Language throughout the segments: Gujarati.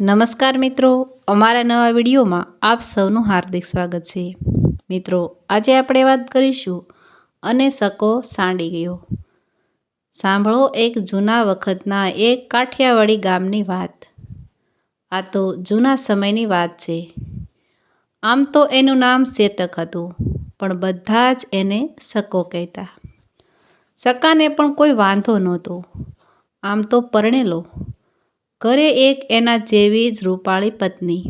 નમસ્કાર મિત્રો, અમારા નવા વિડીયોમાં આપ સૌનું હાર્દિક સ્વાગત છે. મિત્રો, આજે આપણે વાત કરીશું અને સકો સાંડી ગયો. સાંભળો એક જૂના વખતના એક કાઠિયાવાડી ગામની વાત. આ તો જૂના સમયની વાત છે. આમ તો એનું નામ શેતક હતું, પણ બધા જ એને સકો કહેતા. સકાને પણ કોઈ વાંધો નહોતો. આમ તો પરણેલો. ઘરે એક એના જેવી જ રૂપાળી પત્ની.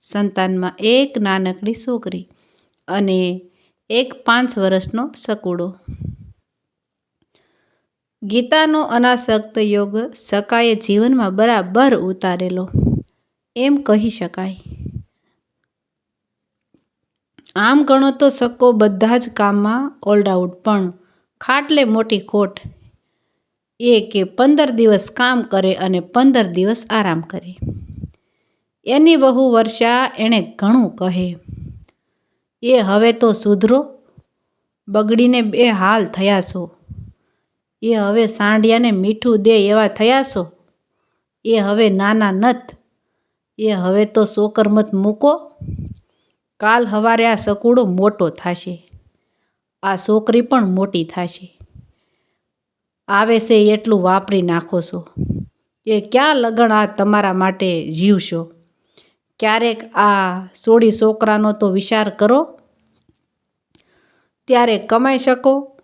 સંતાનમાં એક નાનકડી છોકરી અને એક પાંચ વર્ષનો સકુડો. ગીતાનો અનાસક્ત યોગ સકાએ જીવનમાં બરાબર ઉતારેલો. એમ કહી શકાય. આમ ગણો તો સકો બધા જ કામમાં ઓલડાઉટ પણ ખાટલે મોટી ખોટ એ કે પંદર દિવસ કામ કરે અને પંદર દિવસ આરામ કરે. એની વહુ વર્ષા એણે ઘણું કહે. એ હવે તો સુધરો. બગડીને બે હાલ થયા છો. એ હવે સાંડિયાને મીઠું દે એવા થયા છો? એ હવે નાના નથ. એ હવે તો સોકરમત મૂકો. કાલ હવારે આ સકુડો મોટો થશે. આ છોકરી પણ મોટી થશે. આવે છે એટલું વાપરી નાખો છો. એ ક્યાં લગણ આ તમારા માટે જીવશો? ક્યારેક આ સોડી છોકરાનો તો વિચાર કરો. ત્યારે કમાઈ શકો.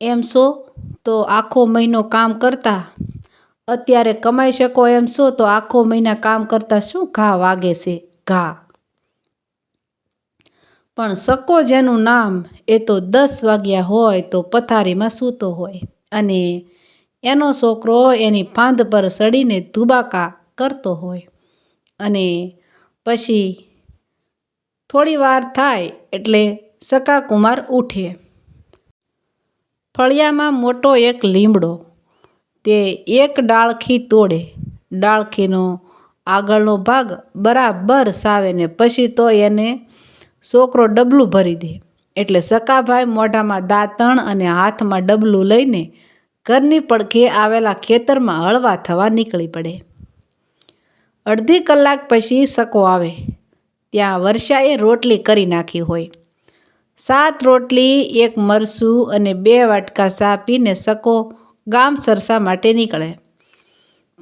એમ છો? તો આખો મહિનો કામ કરતા. અત્યારે કમાઈ શકો એમ છો? તો આખો મહિના કામ કરતાં શું ઘા વાગે છે? ઘા. પણ સકો જેનું નામ એ તો દસ વાગ્યા હોય તો પથારીમાં સૂતો હોય. અને એનો છોકરો એની ફાંદ પર સડીને ધુબાકા કરતો હોય. અને પછી થોડી વાર થાય એટલે સકા કુમાર ઉઠે. ફળિયામાં મોટો એક લીમડો, તે એક ડાળખી તોડે. ડાળખીનો આગળનો ભાગ બરાબર સાવે ને પછી તો એને છોકરો ડબલું ભરી દે. એટલે સકાભાઈ મોઢામાં દાંતણ અને હાથમાં ડબલું લઈને ઘરની પડખે આવેલા ખેતરમાં હળવા થવા નીકળી પડે. અડધી કલાક પછી સકો આવે. ત્યાં વર્ષાએ રોટલી કરી નાખી હોય. સાત રોટલી, એક મરસું અને બે વાટકા સા પીને સકો ગામ સરસા માટે નીકળે.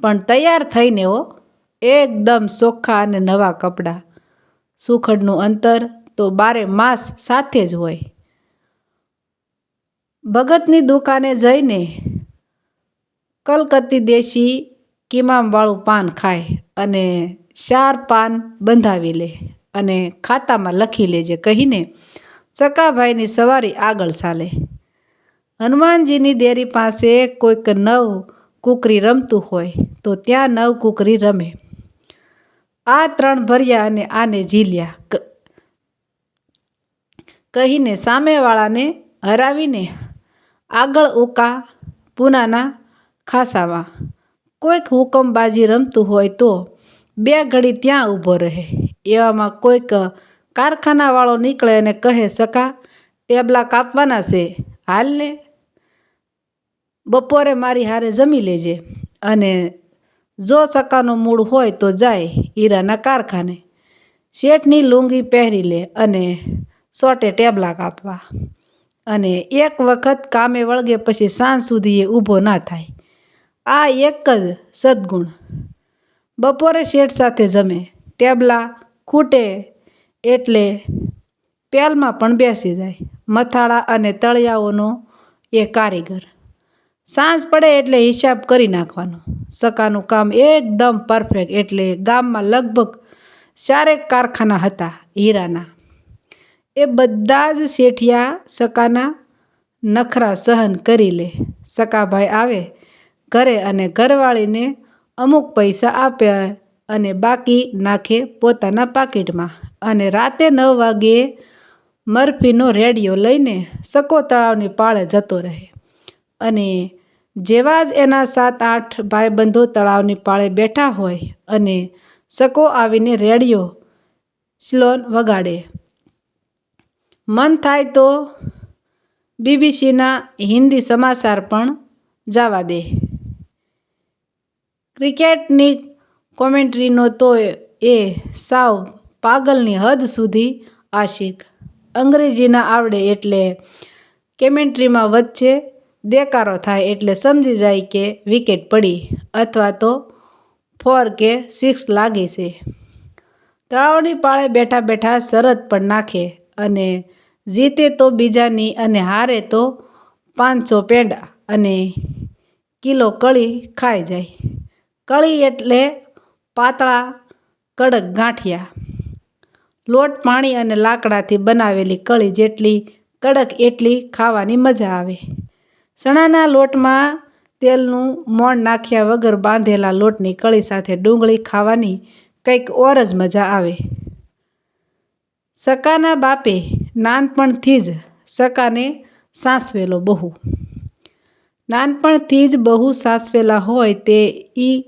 પણ તૈયાર થઈને હો એકદમ ચોખ્ખા અને નવા કપડાં. સુખડનું અંતર તો બારે માસ સાથે જ હોય. ભગતની દુકાને જઈને કલકત્તી દેશી કિમામવાળું પાન ખાય અને ચાર પાન બંધાવી લે અને ખાતામાં લખી લેજે કહીને ચકાભાઈની સવારી આગળ ચાલે. હનુમાનજીની દેરી પાસે કોઈક નવ કુકરી રમતું હોય તો ત્યાં નવ કુકરી રમે. આ ત્રણ ભર્યા અને આને ઝીલ્યા. કહીને સામેવાળાને હરાવીને આગળ ઉકા પૂનાના ખાસામાં કોઈક હુકમબાજી રમતું હોય તો બે ઘડી ત્યાં ઊભો રહે. એવામાં કોઈક કારખાનાવાળો નીકળે અને કહે સકા ટેબલા કાપવાના છે. હાલ ને બપોરે મારી હારે જમી લેજે. અને જો સકાનો મૂળ હોય તો જાય હીરાના કારખાને. શેઠની લુંગી પહેરી લે અને સોટે ટેબલા કાપવા. અને એક વખત કામે વળગે પછી સાંજ સુધી એ ઊભો ના થાય. આ એક જ સદગુણ. બપોરે શેઠ સાથે જમે, ટેબલા ખૂટે એટલે પેલમાં પણ બેસી જાય, મથાળા અને તળિયાઓનો એ કારીગર. સાંજ પડે એટલે હિસાબ કરી નાખવાનો. સકાનું કામ એકદમ પરફેક્ટ એટલે ગામમાં લગભગ ચારેક કારખાના હતા હીરાના. એ બધા જ શેઠિયા સકાના નખરા સહન કરી લે. સકાભાઈ આવે ઘરે અને ઘરવાળીને અમુક પૈસા આપે અને બાકી નાખે પોતાના પાકીટમાં. અને રાતે નવ વાગ્યે મરફીનો રેડિયો લઈને સકો તળાવની પાળે જતો રહે. અને જેવા જ એના સાત આઠ ભાઈબંધો તળાવની પાળે બેઠા હોય અને સકો આવીને રેડિયો સ્લોન વગાડે. મન થાય તો બીબીસીના હિન્દી સમાચાર પણ જવા દે. ક્રિકેટની કોમેન્ટ્રીનો તો એ સાવ પાગલની હદ સુધી આશિક. અંગ્રેજીના આવડે એટલે કેમેન્ટ્રીમાં વચ્ચે દેકારો થાય એટલે સમજી જાય કે વિકેટ પડી અથવા તો ફોર કે સિક્સ લાગે છે. તળાવની પાળે બેઠા બેઠા શરત પણ નાખે અને જીતે તો બીજાની અને હારે તો પાંચસો પેંડા અને કિલો કળી ખાઈ જાય. કળી એટલે પાતળા કડક ગાંઠિયા. લોટ પાણી અને લાકડાથી બનાવેલી કળી જેટલી કડક એટલી ખાવાની મજા આવે. ચણાના લોટમાં તેલનું મોણ નાખ્યા વગર બાંધેલા લોટની કળી સાથે ડુંગળી ખાવાની કંઈક ઓર જ મજા આવે. સકાના બાપે નાનપણથી જ સકાને સાસવેલો બહુ. નાનપણથી જ બહુ સાસવેલા હોય તે ઈ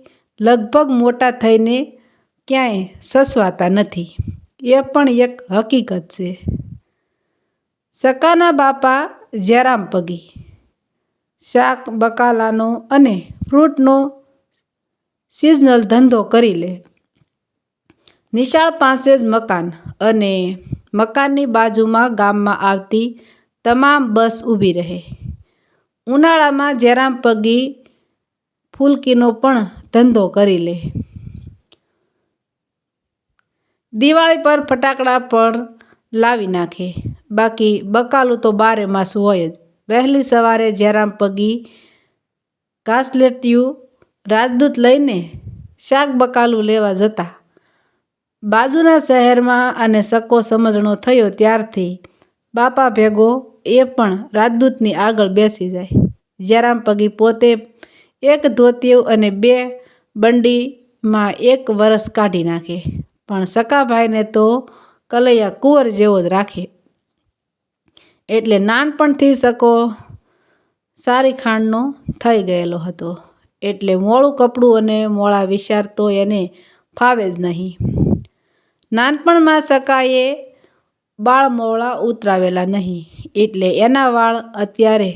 લગભગ મોટા થઈને ક્યાંય સસવાતા નથી. એ પણ એક હકીકત છે. સકાના બાપા જયરામ પગી. શાક, બકાલાનો અને ફ્રૂટનો સિઝનલ ધંધો કરી લે. નિશાળ પાસે જ મકાન અને મકાનની બાજુમાં ગામમાં આવતી તમામ બસ ઊભી રહે. ઉનાળામાં જયરામ પગી ફૂલકીનો પણ ધંધો કરી લે. દિવાળી પર ફટાકડા પણ લાવી નાખે. બાકી બકાલું તો બારે માસ હોય જ. વહેલી સવારે જયરામ પગી ઘાસલેટિયું રાજદૂત લઈને શાક બકાલું લેવા જતા. બાજુના શહેરમાં અને સકો સમજણો થયો ત્યારથી બાપા ભેગો એ પણ રાજદૂતની આગળ બેસી જાય. જયરામ પગી પોતે એક ધોતિયું અને બે બંડીમાં એક વરસ કાઢી નાખે. પણ સકાભાઈને તો કલૈયા કુંવર જેવો જ રાખે. એટલે નાનપણથી સકો સારી ખાંડનો થઈ ગયેલો હતો. એટલે મોળું કપડું અને મોળા વિચાર તો એને ફાવે જ નહીં. નાનપણમાં સકાએ બાળ મોળા ઉતરાવેલા નહીં. એટલે એના વાળ અત્યારે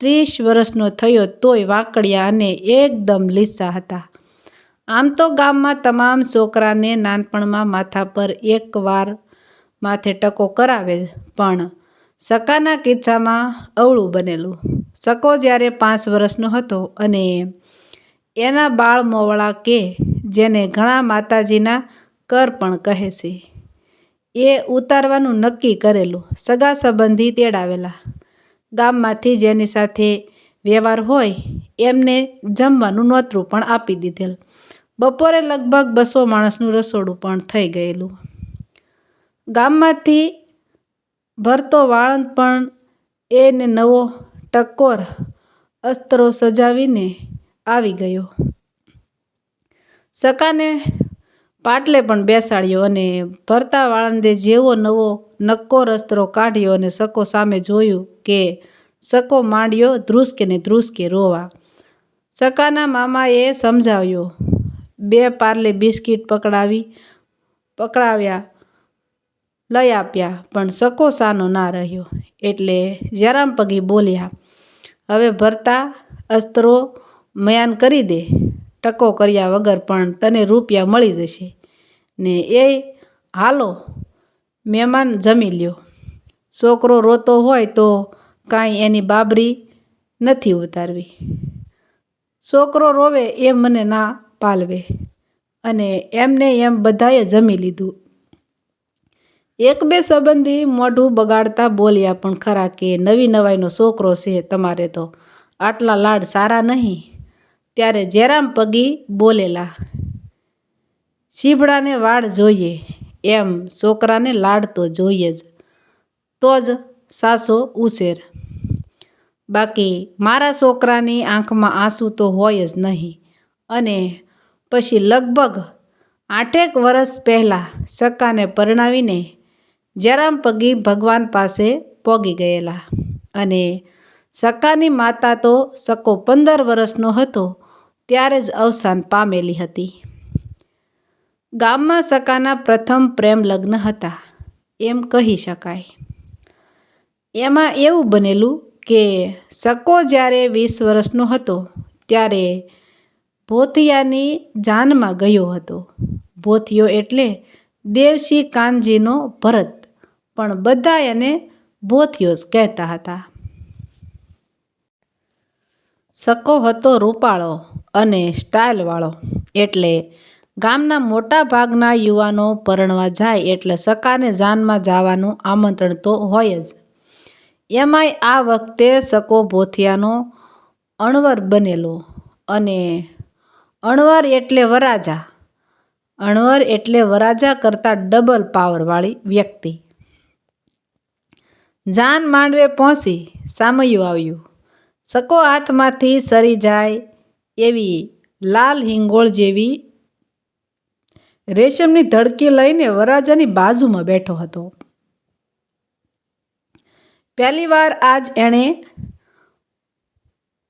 ત્રીસ વર્ષનો થયો તોય વાકડિયા અને એકદમ લીસા હતા. આમ તો ગામમાં તમામ છોકરાને નાનપણમાં માથા પર એકવાર માથે ટકો કરાવે, પણ સકાના કિસ્સામાં અવળું બનેલું. સકો જ્યારે પાંચ વર્ષનો હતો અને એના બાળ મોવળા કે જેને ઘણા માતાજીના કર પણ કહે છે, એ ઉતારવાનું નક્કી કરેલું. સગા સંબંધી તેડાવેલા. ગામમાંથી જેની સાથે વ્યવહાર હોય એમને જમવાનું નોતરું પણ આપી દીધેલ. બપોરે લગભગ બસો માણસનું રસોડું પણ થઈ ગયેલું. ગામમાંથી ભરતો વાળંદ પણ એને નવો ટકોર અસ્ત્રો સજાવીને આવી ગયો. સકાને પાટલે પણ બેસાડ્યો અને ભરતા વાળંદે જેવો નવો નક્કોર અસ્ત્રો કાઢ્યો અને સકો સામે જોયું કે સકો માંડ્યો ધ્રુસકે ને ધ્રુસકે રોવા. સકાના મામાએ સમજાવ્યો બે પાર્લે બિસ્કિટ પકડાવી, પકડાવ્યા, લઈ આપ્યા, પણ સકો સાનો ના રહ્યો. એટલે જયરામ પગી બોલ્યા, હવે ભરતા અસ્ત્રો મયાન કરી દે, ટકો કર્યા વગર પણ તને રૂપિયા મળી જશે. ને એ હાલો મહેમાન જમી લ્યો. છોકરો રોતો હોય તો કાંઈ એની બાબરી નથી ઉતારવી. છોકરો રોવે એ મને ના પાલવે અને એમને એમ બધાએ જમી લીધું. એક બે સંબંધી મોઢું બગાડતા બોલ્યા, પણ ખરા કે નવી નવાઈનો છોકરો છે તમારે તો? આટલા લાડ સારા નહીં. ત્યારે જયરામ પગી બોલેલા, શીભડાને વાળ જોઈએ, એમ છોકરાને લાડ તો જોઈએ જ, તો જ સાસો ઉછેર. બાકી મારા છોકરાની આંખમાં આંસુ તો હોય જ નહીં અને પછી લગભગ આઠેક વર્ષ પહેલાં સકાને પરણાવીને જયરામ પગી ભગવાન પાસે પોગી ગયેલા અને સકાની માતા તો સકો પંદર વર્ષનો હતો, ત્યારે જ અવસાન પામેલી હતી. ગામમાં સકાના પ્રથમ પ્રેમ લગ્ન હતા, એમ કહી શકાય. એમાં એવું બનેલું કે સકો જ્યારે વીસ વર્ષનો હતો, ત્યારે ભોતિયાની જાનમાં ગયો હતો. ભોતિયો એટલે દેવશી કાનજીનો ભરત, પણ બધા એને ભોતિયો જ કહેતા હતા. સકો હતો રૂપાળો અને સ્ટાઇલવાળો, એટલે ગામના મોટા ભાગના યુવાનો પરણવા જાય એટલે સકાને જાનમાં જવાનું આમંત્રણ તો હોય જ. એમાંય આ વખતે સકો ભોથિયાનો અણવર બનેલો અને અણવર એટલે વરાજા. અણવર એટલે વરાજા કરતાં ડબલ પાવરવાળી વ્યક્તિ. જાન માંડવે પહોંચી સામયું આવ્યું. સકો હાથમાંથી સરી જાય એવી લાલ હિંગોળ જેવી રેશમની ધડકી લઈને વરાજાની બાજુમાં બેઠો હતો. પહેલીવાર આજ એણે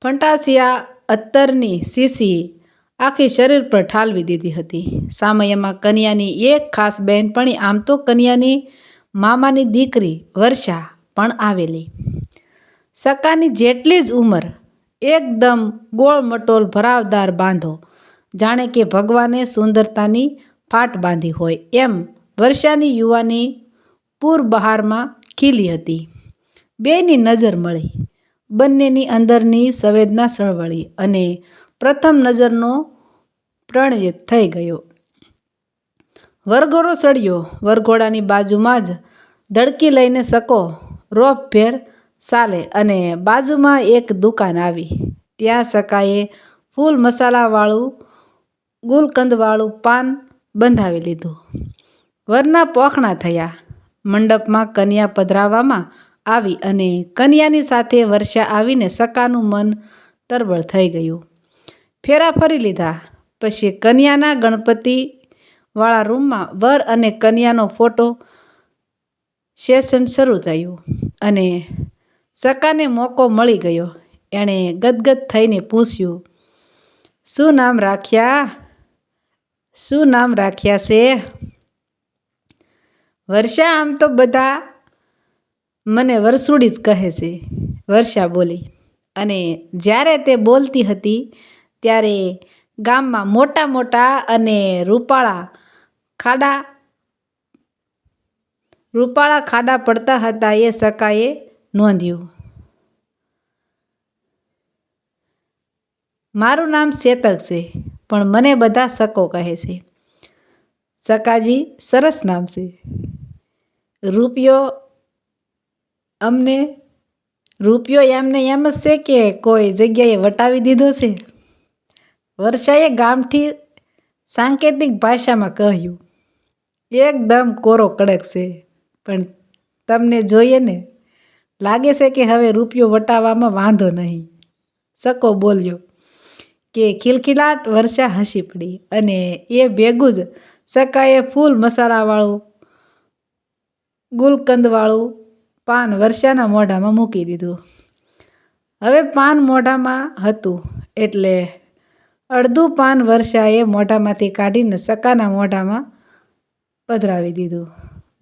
ફંટાસિયા અત્તરની શીશી આખી શરીર પર ઠાલવી દીધી હતી. સામયમાં કન્યાની એક ખાસ બહેનપણી, આમ તો કન્યાની મામાની દીકરી વર્ષા પણ આવેલી. સકાની જેટલી જ ઉંમર, એકદમ ગોળ મટોલ ભરાવદાર બાંધો, જાણે કે ભગવાને સુંદરતાની ફાટ બાંધી હોય એમ વર્ષાની યુવાની પૂર બહારમાં ખીલી હતી. બેની નજર મળી, બંનેની અંદરની સંવેદના સળવળી અને પ્રથમ નજરનો પ્રણય થઈ ગયો. વરઘોડો સળ્યો. વરઘોડાની બાજુમાં જ ધડકી લઈને સકો રોપ ભેર ચાલે અને બાજુમાં એક દુકાન આવી. ત્યાં સકાએ ફૂલ મસાલાવાળું, ગુલકંદવાળું પાન બંધાવી લીધું. વરના પોખણા થયા. મંડપમાં કન્યા પધરાવવામાં આવી અને કન્યાની સાથે વર્ષા આવીને સકાનું મન તરબળ થઈ ગયું. ફેરા ફરી લીધા. પછી કન્યાના ગણપતિવાળા રૂમમાં વર અને કન્યાનો ફોટો સેશન શરૂ થયું અને સકાને મોકો મળી ગયો. એણે ગદગદ થઈને પૂછ્યું, શું નામ રાખ્યા? શું નામ રાખ્યા છે? વર્ષા આમ તો બધા મને વરસુડી જ કહે છે, વર્ષા બોલી. અને જ્યારે તે બોલતી હતી ત્યારે ગામમાં મોટા મોટા અને રૂપાળા ખાડા રૂપાળા ખાડા પડતા હતા એ સકાએ નોંધ્યું. મારું નામ શેતક છે, પણ મને બધા સકો કહે છે. સકાજી સરસ નામ છે. રૂપિયો અમને, રૂપિયો એમને એમ જ છે કે કોઈ જગ્યાએ વટાવી દીધો છે. વર્ષાએ ગામઠી સાંકેતિક ભાષામાં કહ્યું, એકદમ કોરો કડક છે, પણ તમને જોઈએ ને, લાગે છે કે હવે રૂપિયો વટાવવામાં વાંધો નહીં. સકો બોલ્યો કે ખિલખિલાટ વર્ષા હસી પડી અને એ ભેગું જ સકાએ ફૂલ મસાલાવાળું, ગુલકંદવાળું પાન વર્ષાના મોઢામાં મૂકી દીધું. હવે પાન મોઢામાં હતું એટલે અડધું પાન વર્ષાએ મોઢામાંથી કાઢીને સકાના મોઢામાં પધરાવી દીધું.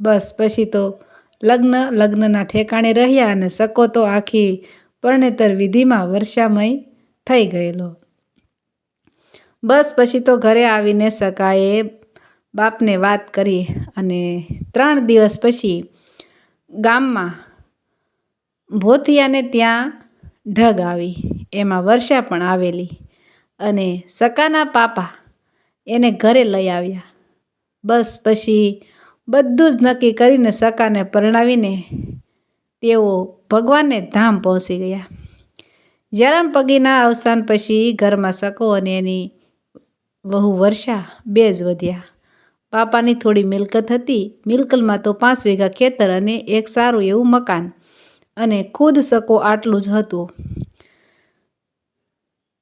બસ પછી તો લગ્ન લગ્નના ઠેકાણે રહ્યા અને સકો તો આખી પરણેતર વિધિમાં વર્ષામય થઈ ગયેલો. બસ પછી તો ઘરે આવીને સકાએ બાપને વાત કરી અને ત્રણ દિવસ પછી ગામમાં ભોથિયાને ત્યાં ઢગ આવી. એમાં વર્ષા પણ આવેલી. અને સકાના પાપા એને ઘરે લઈ આવ્યા. બસ પછી બધું જ નક્કી કરીને સકાને પરણાવીને તેઓ ભગવાનને ધામ પહોંચી ગયા. જયરામ પગીના અવસાન પછી ઘરમાં સકો અને એની વહુ વર્ષા બે જ વધ્યા. પાપાની થોડી મિલકત હતી. મિલકતમાં તો પાંચ વીઘા ખેતર અને એક સારું એવું મકાન અને ખુદ સકો આટલું જ હતું.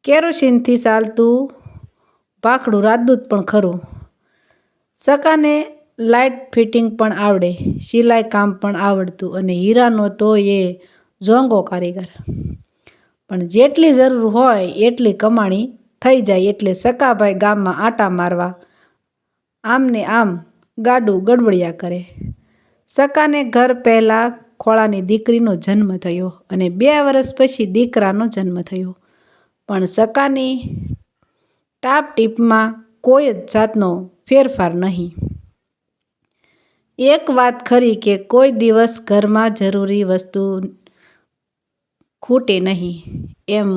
કેરોસીનથી ચાલતું ભાખડું રાજદૂત પણ ખરું. સકાને લાઇટ ફિટિંગ પણ આવડે, સિલાઈ કામ પણ આવડતું અને હીરાનો તો એ ઝોંગો કારીગર. પણ જેટલી જરૂર હોય એટલી કમાણી થઈ જાય એટલે સકાભાઈ ગામમાં આટા મારવા આમને આમ ગાડું ગડબડિયા કરે. સકાને ઘર પહેલાં ખોળાની દીકરીનો જન્મ થયો અને બે વર્ષ પછી દીકરાનો જન્મ થયો. પણ સકાની ટાપ ટીપમાં કોઈ જ જાતનો ફેરફાર નહીં. એક વાત ખરી કે કોઈ દિવસ ઘરમાં જરૂરી વસ્તુ ખૂટે નહીં, એમ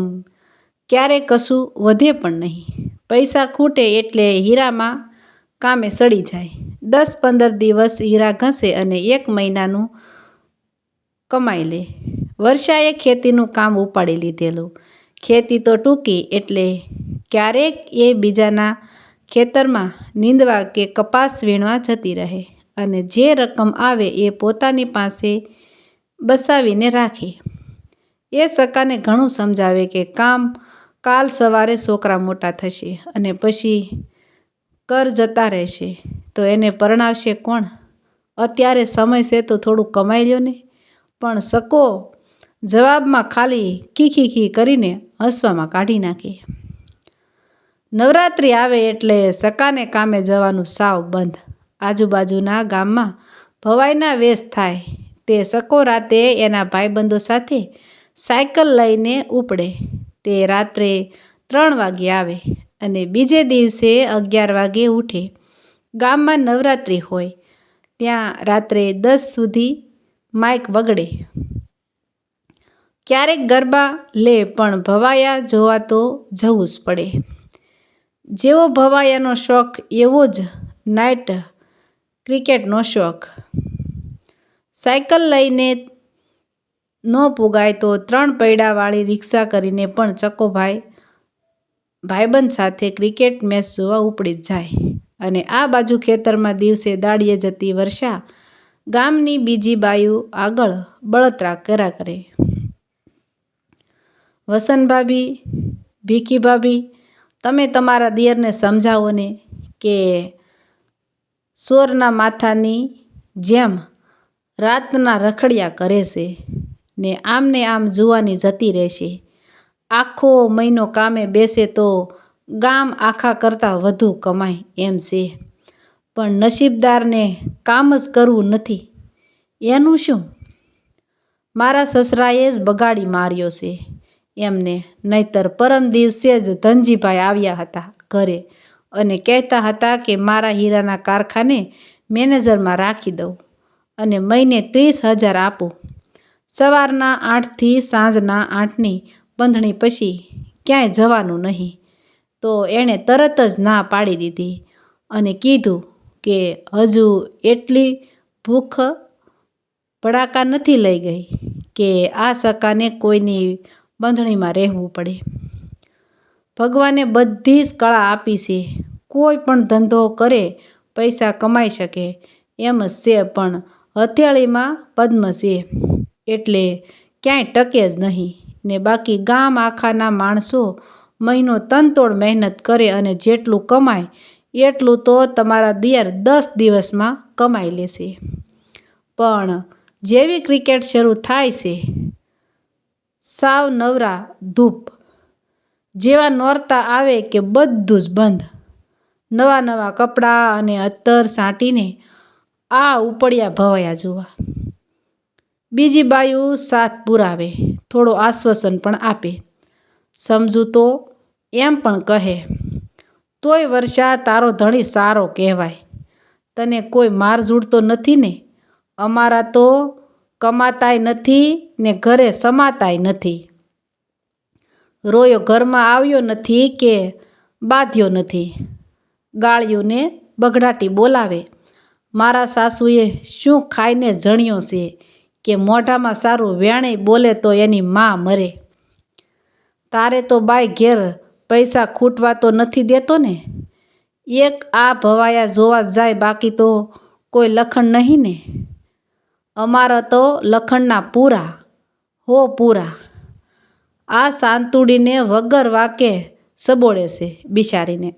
ક્યારે કશું વધે પણ નહીં. પૈસા ખૂટે એટલે હીરામાં કામે સડી જાય. દસ પંદર દિવસ હીરા ઘસે અને એક મહિનાનું કમાઈ લે. વર્ષાએ ખેતીનું કામ ઉપાડી લીધેલું. ખેતી તો ટૂંકી એટલે ક્યારેક એ બીજાના ખેતરમાં નીંદવા કે કપાસ વીણવા જતી રહે અને જે રકમ આવે એ પોતાની પાસે બસાવીને રાખે. એ સકાને ઘણું સમજાવે કે કામ કાલ સવારે છોકરા મોટા થશે અને પછી કર જતા રહેશે. તો એને પરણાવશે કોણ? અત્યારે સમય છે તો થોડું કમાઈ લ્યો ને. પણ સકો જવાબમાં ખાલી ખીખીખી કરીને હસવામાં કાઢી નાખે. નવરાત્રિ આવે એટલે સકાને કામે જવાનું સાવ બંધ. આજુબાજુના ગામમાં ભવાઈના વેશ થાય. તે સકો રાતે એના ભાઈબંધો સાથે સાયકલ લઈને ઉપડે. તે રાત્રે ત્રણ વાગે આવે અને બીજે દિવસે અગિયાર વાગે ઉઠે. ગામમાં નવરાત્રિ હોય. ત્યાં રાત્રે દસ સુધી માઇક વગડે. ક્યારેક ગરબા લે પણ ભવાયા જોવા તો જવું જ પડે. જેવો ભવાયાનો શોખ, એવો જ નાઇટ ક્રિકેટનો શોખ. સાયકલ લઈને ન પુગાય તો ત્રણ પૈડાવાળી રિક્ષા કરીને પણ ચકોભાઈ ભાઈબંધ સાથે ક્રિકેટ મેચ જોવા ઉપડી જ જાય. અને આ બાજુ ખેતરમાં દિવસે દાડીએ જતી વર્ષા ગામની બીજી બાયુ આગળ બળતરા કર્યા કરે. વસંતભાભી ભીખી ભાભી, તમે તમારા દિયરને સમજાવો ને કે સોરના માથાની જેમ રાતના રખડિયા કરે છે ને આમને આમ જુવાની જતી રહેશે. આખો મહિનો કામે બેસે તો ગામ આખા કરતાં વધુ કમાય એમ છે. પણ નસીબદારને કામ જ કરવું નથી. એનું શું? મારા સસરાએ જ બગાડી માર્યો છે. એમને નહીતર પરમ દિવસે જ ધનજીભાઈ આવ્યા હતા ઘરે અને કહેતા હતા કે મારા હીરાના કારખાને મેનેજરમાં રાખી દઉં અને મહિને ત્રીસ હજાર આપું. સવારના આઠથી સાંજના આઠની બંધણી પછી ક્યાંય જવાનું નહીં. તો એણે તરત જ ના પાડી દીધી અને કીધું કે હજુ એટલી ભૂખ ભડાકા નથી લઈ ગઈ કે આ સકાને કોઈની બંધણીમાં રહેવું પડે. ભગવાને બધી જ કળા આપી છે. કોઈ પણ ધંધો કરે, પૈસા કમાઈ શકે. એમ જ છે પણ હથેળીમાં પદ્મ છે. એટલે ક્યાંય ટકે જ નહીં. ને બાકી ગામ આખાના માણસો મહિનો તનતોડ મહેનત કરે અને જેટલું કમાય, એટલું તો તમારા દિયર દસ દિવસમાં કમાઈ લેશે. પણ જેવી ક્રિકેટ શરૂ થાય છે સાવ નવરા ધૂપ જેવા નોરતા આવે કે બધું જ બંધ. નવા નવા કપડાં અને અત્તર સાંટીને આ ઉપડ્યા ભવાયા જોવા. બીજી બાયુ સાથ પુરાવે, થોડો આશ્વાસન પણ આપે. સમજુ તો એમ પણ કહે, તોય વર્ષા તારો ધણી સારો કહેવાય. તને કોઈ માર જૂડતો નથી ને? અમારા તો કમાતાય નથી ને ઘરે સમાતાય નથી. રોયો ઘરમાં આવ્યો નથી કે બાંધ્યો નથી. ગાળિયુંને બઘડાટી બોલાવે. મારા સાસુએ શું ખાઈને જણ્યો છે કે મોઢામાં સારું વેણે બોલે તો એની માં મરે. તારે તો બાય ઘેર પૈસા ખૂટવા તો નથી દેતો ને? એક આ ભવાયા જોવા જાય બાકી તો કોઈ લખણ નહીં ને? અમારા તો લખણના પૂરા. હો પૂરા. આ સાંતુડીને વગર વાકે સબોડે છે બિચારીને.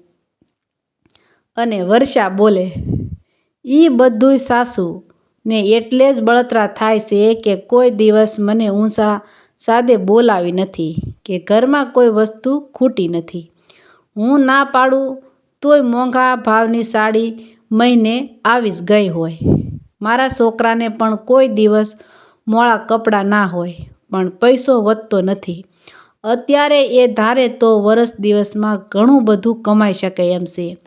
અને વર્ષા બોલે એ બધુંય સાસુ. ને એટલે જ બળતરા થાય છે કે કોઈ દિવસ મને ઊંસા સાદે બોલાવી નથી, કે ઘરમાં કોઈ વસ્તુ ખૂટી નથી. હું ના પાડું તોય મોંઘા ભાવની સાડી મહિને આવી જ ગઈ હોય. મારા છોકરાને પણ કોઈ દિવસ મોળા કપડાં ના હોય, પણ પૈસો વધતો નથી. અત્યારે એ ધારે તો વરસ દિવસમાં ઘણું બધું કમાઈ શકે એમ છે.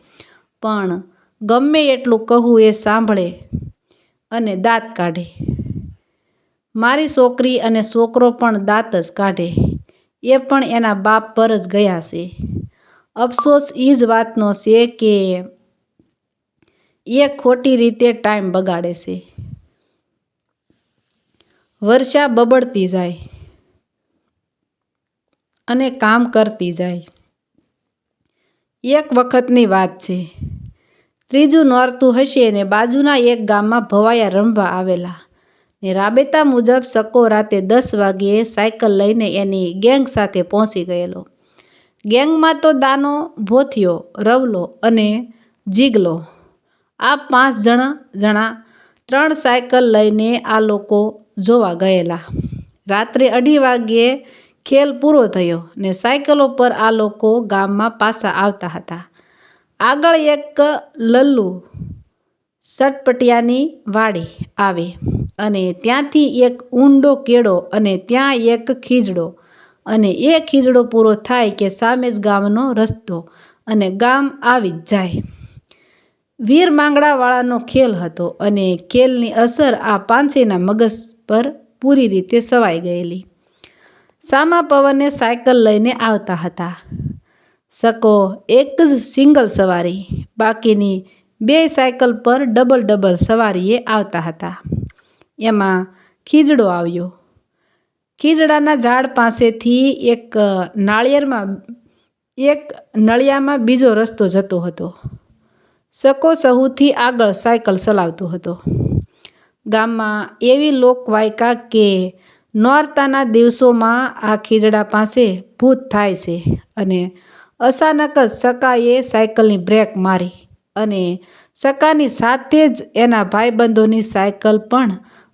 પણ ગમે એટલું કહું એ સાંભળે અને દાંત કાઢે. મારી છોકરી અને છોકરો પણ દાંત જ કાઢે. એ પણ એના બાપ પર જ ગયા છે. અફસોસ એ જ વાતનો છે કે એ ખોટી રીતે ટાઈમ બગાડે છે. વર્ષા બબડતી જાય અને કામ કરતી જાય. એક વખતની વાત છે. ત્રીજું નોરતું હશે ને બાજુના એક ગામમાં ભવાયા રમવા આવેલા ને રાબેતા મુજબ સકો રાતે દસ વાગ્યે સાયકલ લઈને એની ગેંગ સાથે પહોંચી ગયેલો. ગેંગમાં તો દાનો ભોથિયો, રવલો અને જીગલો આ પાંચ જણા જણા, ત્રણ સાયકલ લઈને આ લોકો જોવા ગયેલા. રાત્રે અઢી વાગ્યે ખેલ પૂરો થયો ને સાયકલો પર આ લોકો ગામમાં પાછા આવતા હતા. આગળ એક લલ્લુ સટપટિયાની વાડી આવે અને ત્યાંથી એક ઊંડો કેળો અને ત્યાં એક ખીજડો અને એ ખીજડો પૂરો થાય કે સામે જ ગામનો રસ્તો અને ગામ આવી જ જાય. વીર માંગડાવાળાનો ખેલ હતો અને ખેલની અસર આ પાંચેના મગજ પર પૂરી રીતે સવાઈ ગયેલી. સામા પવને સાયકલ લઈને આવતા હતા. સકો એક જ સિંગલ સવારી, બાકીની બે સાયકલ પર ડબલ ડબલ સવારીએ આવતા હતા. એમાં ખીજડો આવ્યો. ખીજડાના ઝાડ પાસેથી એક નાળિયેરમાં, એક નળિયામાં બીજો રસ્તો જતો હતો. સકો સહુથી આગળ સાયકલ ચલાવતો હતો. ગામમાં એવી લોકવાયકા કે નોરતાના દિવસોમાં આ ખીજડા પાસે ભૂત થાય છે અને અચાનક જ સકાએ સાયકલની બ્રેક મારી અને સકાની સાથે જ એના ભાઈબંધોની સાયકલ પણ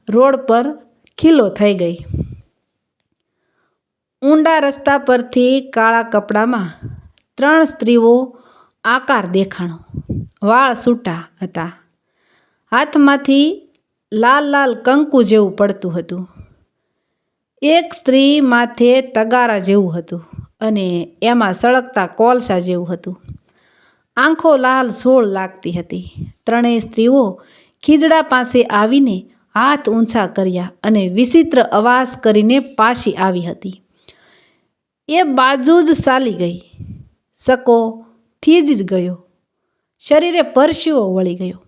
રોડ પર ખીલો થઈ ગઈ. ઊંડા રસ્તા પરથી કાળા કપડામાં ત્રણ સ્ત્રીઓ આકાર દેખાણો વાળ સૂટા હતા. હાથમાંથી લાલ લાલ કંકુ જેવું પડતું હતું. એક સ્ત્રી માથે તગારા જેવું હતું અને એમાં સળગતા કોલસા જેવું હતું. આંખો લાલ સોળ લાગતી હતી. ત્રણેય સ્ત્રીઓ ખીજડા પાસે આવીને હાથ ઊંચા કર્યા અને વિચિત્ર અવાજ કરીને પાછી આવી હતી. એ બાજુ જ ચાલી ગઈ. સકો, થી જ ગયો. શરીરે પરસીઓ વળી ગયો.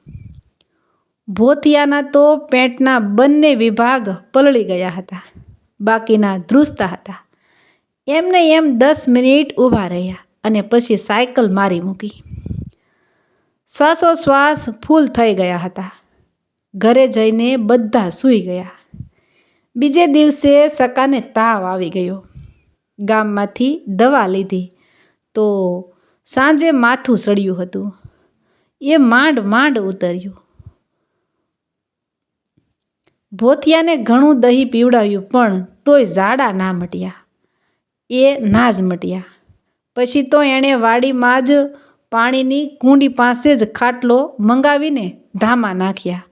ભોથિયાના તો પેટના બંને વિભાગ પલળી ગયા હતા, બાકીના ધ્રુસતા હતા. એમને એમ દસ મિનિટ ઊભા રહ્યા અને પછી સાયકલ મારી મૂકી. શ્વાસોશ્વાસ ફૂલ થઈ ગયા હતા. ઘરે જઈને બધા સૂઈ ગયા. બીજે દિવસે સકાને તાવ આવી ગયો. ગામમાંથી દવા લીધી તો સાંજે માથું સડ્યું હતું. એ માંડ માંડ ઉતર્યું. ભોથિયાને ઘણું દહીં પીવડાવ્યું, પણ તોય ઝાડા ના મટ્યા. એ ના જ મટ્યા. પછી તો એણે વાડીમાં જ પાણીની કુંડી પાસે જ ખાટલો મંગાવીને ધામા નાખ્યા.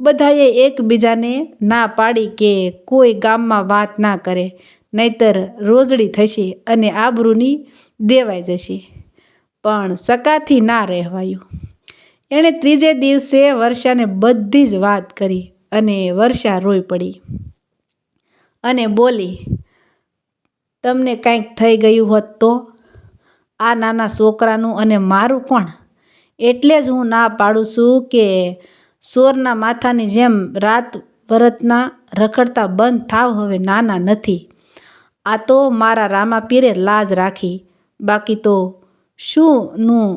બધાએ એકબીજાને ના પાડી કે કોઈ ગામમાં વાત ના કરે, નહીતર રોજડી થશે અને આબરૂની દેવાઈ જશે. પણ સકાથી ના રહેવાયું. એણે ત્રીજે દિવસે વર્ષાને બધી જ વાત કરી અને વર્ષા રોઈ પડી અને બોલી, તમને કાંઈક થઈ ગયું હોત તો? આ નાના છોકરાનું અને મારું કોણ એટલે જ હું ના પાડું છું કે સોરના માથાની જેમ રાત વરતના રખડતા બંધ થાવ હવે નાના નથી. આ તો મારા રામા પીરે લાજ રાખી. બાકી તો શુંનું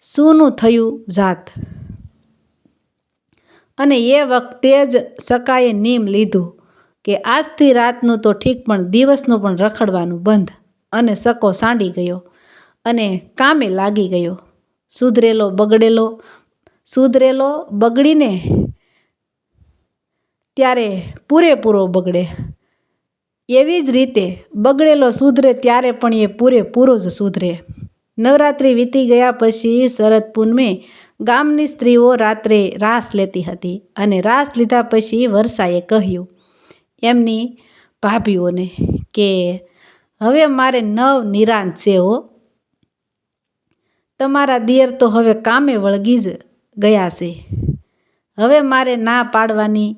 શુંનું થયું જાત. અને એ વખતે જ સકાએ નિયમ લીધું કે આજથી રાતનું તો ઠીક, પણ દિવસનું પણ રખડવાનું બંધ. અને સકો સાંડી ગયો અને કામે લાગી ગયો. સુધરેલો બગડેલો, સુધરેલો બગડીને ત્યારે પૂરેપૂરો બગડે. એવી જ રીતે બગડેલો સુધરે ત્યારે પણ એ પૂરેપૂરો જ સુધરે. નવરાત્રિ વીતી ગયા પછી શરદ પૂનમે ગામની સ્ત્રીઓ રાત્રે રાસ લેતી હતી અને રાસ લીધા પછી વર્ષાએ કહ્યું એમની ભાભીઓને કે હવે મારે નવ નિરાંત છે હો. તમારા દિયર તો હવે કામે વળગી જ ગયા છે. હવે મારે ના પાડવાની,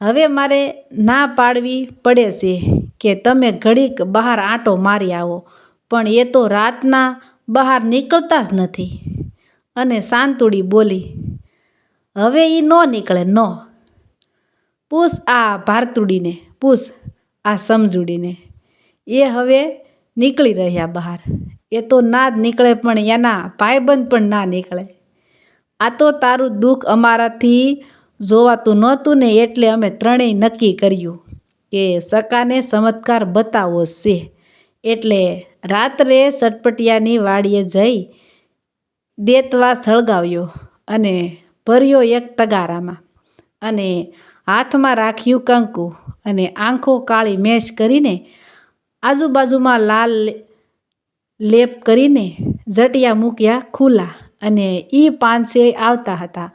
હવે મારે ના પાડવી પડે છે કે તમે ઘડીક બહાર આંટો મારી આવો. પણ એ તો રાતના બહાર નીકળતા જ નથી. અને સાંતુડી બોલી, હવે એ ન નીકળે, ન. પૂછ આ ભારતુડીને, પૂછ આ સમજુડીને. એ હવે નીકળી રહ્યા બહાર. એ તો ના જ નીકળે, પણ એના ભાઈબંધ પણ ના નીકળે. આ તો તારું દુઃખ અમારાથી જોવાતું નહોતું ને એટલે અમે ત્રણેય નક્કી કર્યું કે સકાને ચમત્કાર બતાવવો છે. એટલે રાત્રે સટપટિયાની વાડીએ જઈ દેતવા સળગાવ્યો અને ભર્યો એક તગારામાં અને હાથમાં રાખ્યું કંકુ અને આંખો કાળી મેશ કરીને આજુબાજુમાં લાલ લેપ કરીને જટિયા મૂક્યા ખુલ્લા અને એ પાંચે આવતા હતા.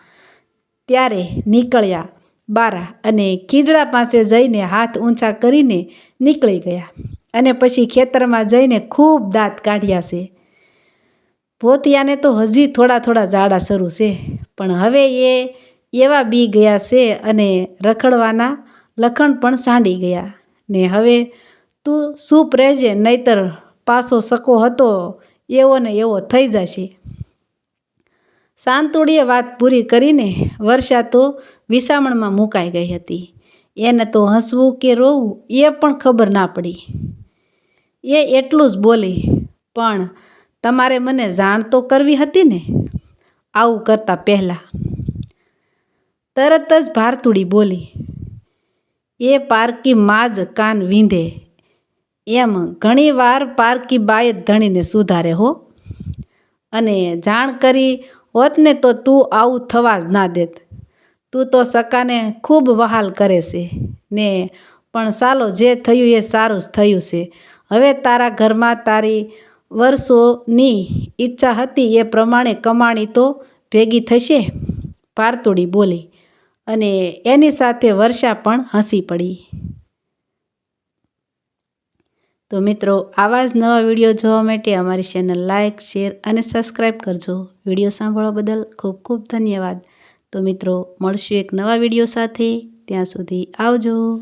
ત્યારે નીકળ્યા બારા અને ખીજડા પાસે જઈને હાથ ઊંચા કરીને નીકળી ગયા. અને પછી ખેતરમાં જઈને ખૂબ દાંત કાઢ્યા છે. ભોતિયાને તો હજી થોડા થોડા ઝાડા શરૂ છે, પણ હવે એ એવા બી ગયા છે અને રખડવાના લખણ પણ સાંડી ગયા. ને હવે તું સૂપ રહેજે, નહીતર પાછો સકો હતો, એવો ને એવો થઈ જશે. સાંતુડીએ વાત પૂરી કરીને વર્ષા તો વિસામણમાં મુકાઈ ગઈ હતી. એને તો હસવું કે રોવું એ પણ ખબર ના પડી. એ એટલું જ બોલી, પણ તમારે મને જાણ તો કરવી હતી ને? આવું કરતાં પહેલાં. તરત જ ભારતુડી બોલી, એ પારકી માં જ કાન વીંધે. એમ ઘણીવાર પારકી બાએ ધણીને સુધારે હો. અને જાણ કરી હોત ને તો તું આવું થવા જ ના દેત. તું તો સકાને ખૂબ વહાલ કરે છે ને, પણ ચાલો જે થયું એ સારું જ થયું છે. હવે તારા ઘરમાં તારી વર્ષોની ઈચ્છા હતી એ પ્રમાણે કમાણી તો ભેગી થશે? પારતુડી બોલી. અને એની સાથે વર્ષા પણ હસી પડી. તો મિત્રો, આવા જ નવા વીડિયો જોવા માટે અમારી ચેનલ લાઇક શેર અને સબસ્ક્રાઈબ કરજો. વીડિયો સાંભળવા બદલ ખૂબ ખૂબ ધન્યવાદ. તો મિત્રો, મળશું એક નવા વીડિયો સાથે. ત્યાં સુધી આવજો.